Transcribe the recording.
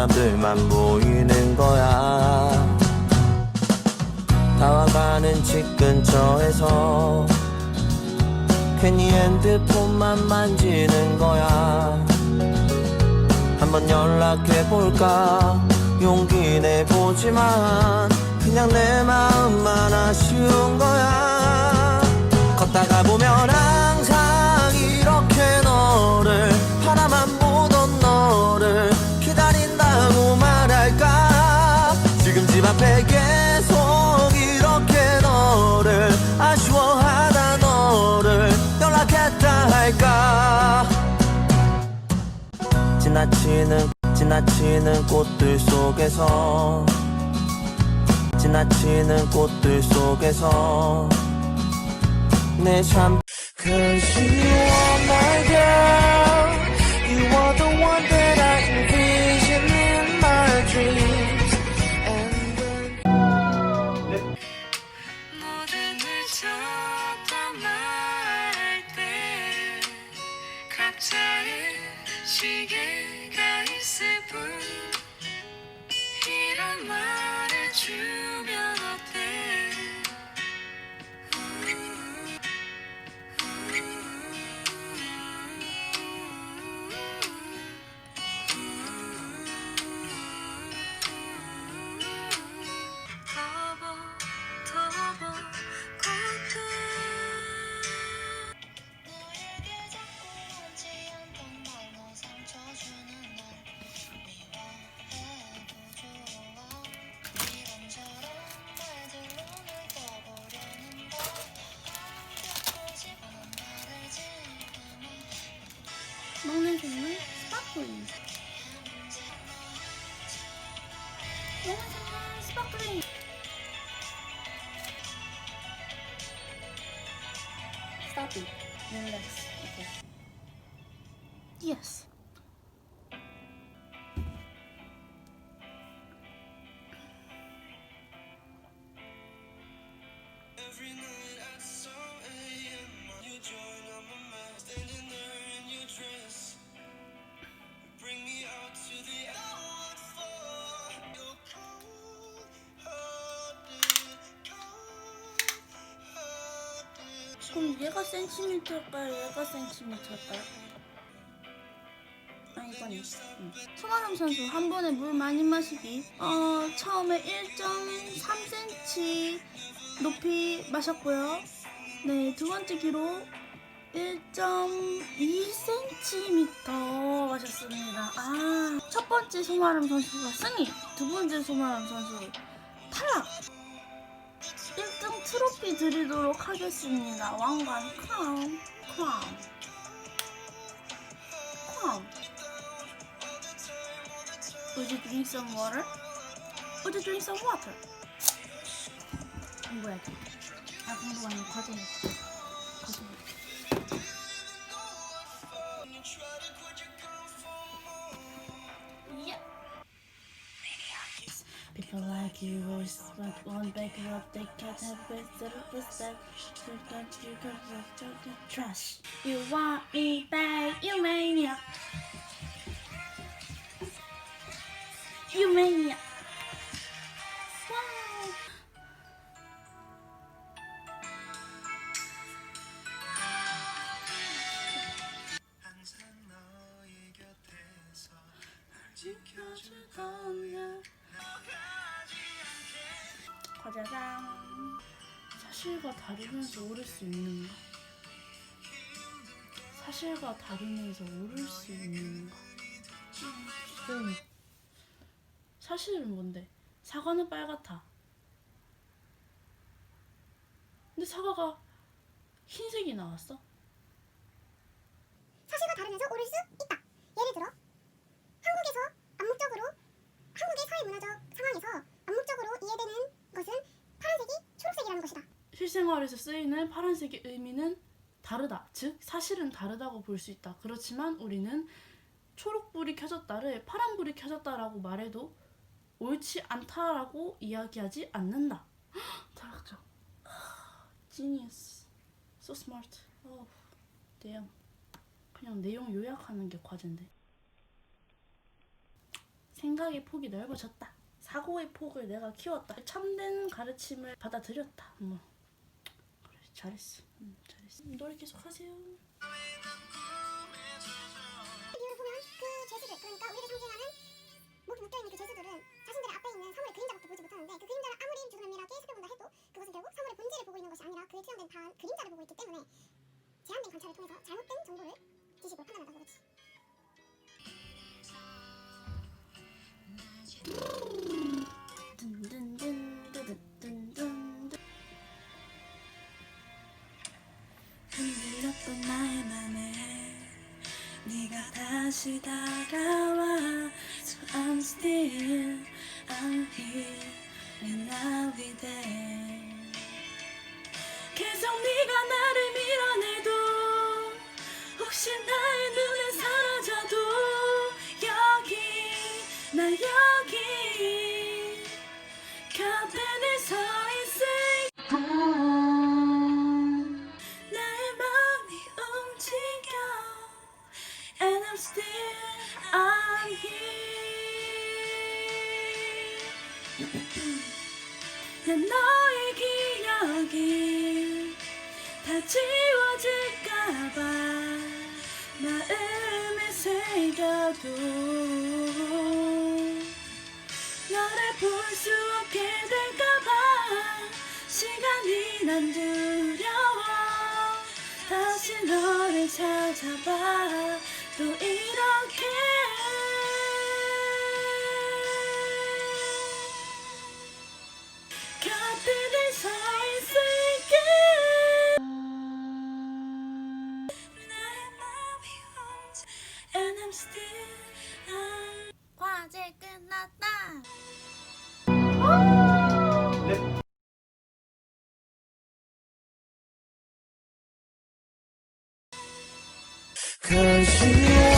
사람들만 보이는 거야. 다와가는 집 근처에서 괜히 핸드폰만 만지는 거야. 한번 연락해볼까? 용기 내보지만 그냥 내 마음만 아쉬운 거야. 걷다가 지나치는 지나치는 꽃들 속에서 지나치는 꽃들 속에서 내샴 Cause you are my girl You are the one that I envision in my dreams And when 모두 늦었다 말할 때 각자의 시계 It. Relax. Okay. Yes. 그럼 얘가 센티미터일까요? 얘가 센티미터일까요? 아 이거네. 응. 손아람 선수 한 번에 물 많이 마시기. 어 처음에 1.3cm 높이 마셨고요. 네 두 번째 기록 1.2cm 마셨습니다. 아첫 번째 손아람 선수가 승리, 두 번째 손아람 선수 탈락. 1등 트로피 드리도록 하겠습니다. 왕관 크라운, 크라운, 크라운. Would you drink some water? Would you drink some water? 공부해야지. 아, 공부 아니고 과제. 과 People like you always want one back up, they can't have better respect. You got you got to the trash. You want me back, you mania. You mania. Wow. 항상 너의 곁에서 지켜줄 거야. 과자장. 사실과 다르면서 오를 수 있는가? 사실과 다르면서 오를 수 있는가? 음, 사실은 뭔데? 사과는 빨갛다. 근데 사과가 흰색이 나왔어? 사실과 다르면서 옳을 수 있다. 예를 들어 한국에서 암묵적으로 한국의 사회 문화적 상황에서 암묵적으로 이해되는 것은 파란색이 초록색이라는 것이다. 실생활에서 쓰이는 파란색의 의미는 다르다. 즉 사실은 다르다고 볼 수 있다. 그렇지만 우리는 초록불이 켜졌다를 파란불이 켜졌다라고 말해도 옳지 않다라고 이야기하지 않는다. 철학적. Genius. So smart. Oh, damn. 그냥 내용 요약하는 게 과제인데. 생각의 폭이 넓어졌다. 사고의 폭을 내가 키웠다. 참된 가르침을 받아들였다. 뭐 잘했어. 음, 잘했어. 노래 계속 하세요. 비유를 보면 그 죄수들 그러니까 우리를 상징하는 목이 묶여있는 그 죄수들은 자신들의 앞에 있는 사물의 그림자밖에 보지 못하는데 그 그림자를 아무리 주름밀하게 살펴본다 해도 그것은 결국 사물의 본질을 보고 있는 것이 아니라 그에 투영된 다 그림자를 보고 있기 때문에 제한된 관찰을 통해서 잘못된 정보를 지식으로 판단한다고 그러지 다시 다가와 So I'm still I'm here and I'll be there 계속 네가 나를 난 너의 기억이 다 지워질까봐 마음에 새겨도 너를 볼 수 없게 될까봐 시간이 난 두려워. 다시 너를 찾아봐. 또 이렇게 as you